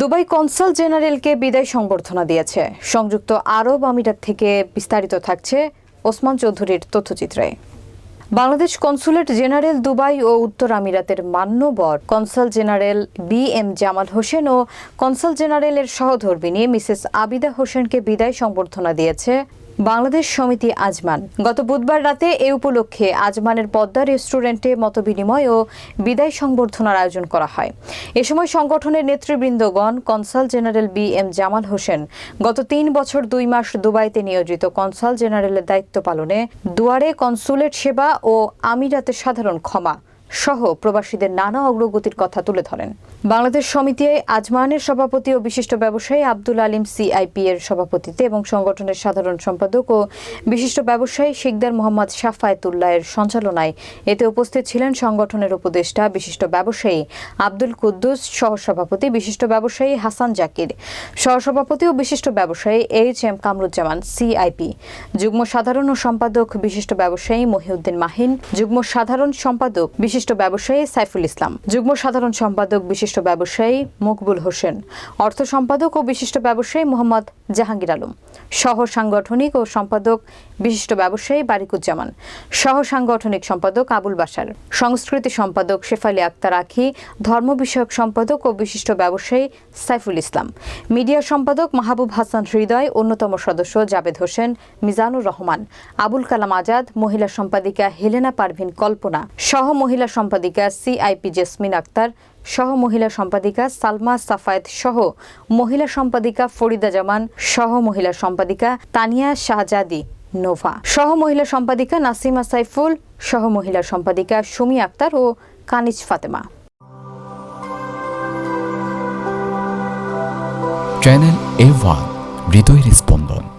Dubai consul জেনারেলকে বিদায় সংবর্ধনা দিয়েছে। সংযুক্ত আরব আমিরাত থেকে বিস্তারিত থাকছে ওসমান চৌধুরীর তথ্যচিত্রে। বাংলাদেশ কনসুলেট জেনারেল দুবাই ও উত্তর আমিরাতের মান্যবর consul general B M Jamal Hossain ও কনসাল জেনারেলের সহধর্মিনী মিসেস আবিদা হোসেনকে বিদায় সংবর্ধনা দিয়েছে বাংলাদেশ সমিতি আজমান। গত বুধবার রাতে এ উপলক্ষে আজমানের পদ্মা রেস্টুরেন্টে মতবিনিময় ও বিদায় সংবর্ধনার আয়োজন করা হয়। এ সময় সংগঠনের নেতৃবৃন্দগণ, consul general B M Jamal Hossain, গত তিন বছর দুই মাস দুবাইতে নিয়োজিত কনসাল জেনারেলের দায়িত্ব পালনে দুয়ারে কনসুলেট সেবা ও আমিরাতের সাধারণ ক্ষমা সহ প্রবাসীদের নানা অগ্রগতির কথা তুলে ধরেন। বাংলাদেশ সমিতি আজমানের সভাপতি ও বিশিষ্ট ব্যবসায়ী আব্দুল আলিম সিআইপি এর সভাপতিত্বে এবং সংগঠনের সাধারণ সম্পাদক ও বিশিষ্ট ব্যবসায়ী শিকদার মোহাম্মদ শাফায়েতুল্লাহ এর সঞ্চালনায় এতে উপস্থিত ছিলেন সংগঠনের উপদেষ্টা, বিশিষ্ট ব্যবসায়ী আব্দুল কুদ্দুস, সহসভাপতি, বিশিষ্ট ব্যবসায়ী হাসান জাকির, সহসভাপতি ও বিশিষ্ট ব্যবসায়ী এইচ এম কামরুজ্জামান, সিআইপি। যুগ্ম সাধারণ ও সম্পাদক, বিশিষ্ট ব্যবসায়ী মহিউদ্দিন মাহিন। যুগ্ম সাধারণ সম্পাদক, বিশিষ্ট ব্যবসায়ী সাইফুল ইসলাম। যুগ্ম সাধারণ সম্পাদক বিশিষ্ট ব্যবসায়ী মকবুল হোসেন। অর্থ সম্পাদক ও বিশিষ্ট ব্যবসায়ী মোহাম্মদ জাহাঙ্গীর আলম। সহ সাংগঠনিক ও সম্পাদক বিশিষ্ট ব্যবসায়ী বারিকুজ্জামান। সহ সাংগঠনিক সম্পাদক আবুল বাসার সংস্কৃতি সম্পাদক শেফালি আক্তার আখি। ধর্ম বিষয়ক সম্পাদক ও বিশিষ্ট ব্যবসায়ী সাইফুল ইসলাম। মিডিয়া সম্পাদক মাহবুব হাসান হৃদয়। অন্যতম সদস্য জাবেদ হোসেন মিজানুর রহমান। আবুল কালাম আজাদ, মহিলা সম্পাদিকা হেলেনা পারভিন কল্পনা। সহ মহিলা সম্পাদিকা সিআইপি জেসমিন আক্তার। সহ মহিলা সম্পাদিকা সালমা সাফায়েত সহ মহিলা সম্পাদিকা ফরিদা জামান। সহ মহিলা সম্পাদিকা তানিয়া শাহজাদি নোভা। সহ মহিলা সম্পাদিকা নাসিমা সাইফুল সহ মহিলা সম্পাদিকা সুমি আক্তার ও Kaniz Fatema. Channel A one, হৃদয়ের স্পন্দন।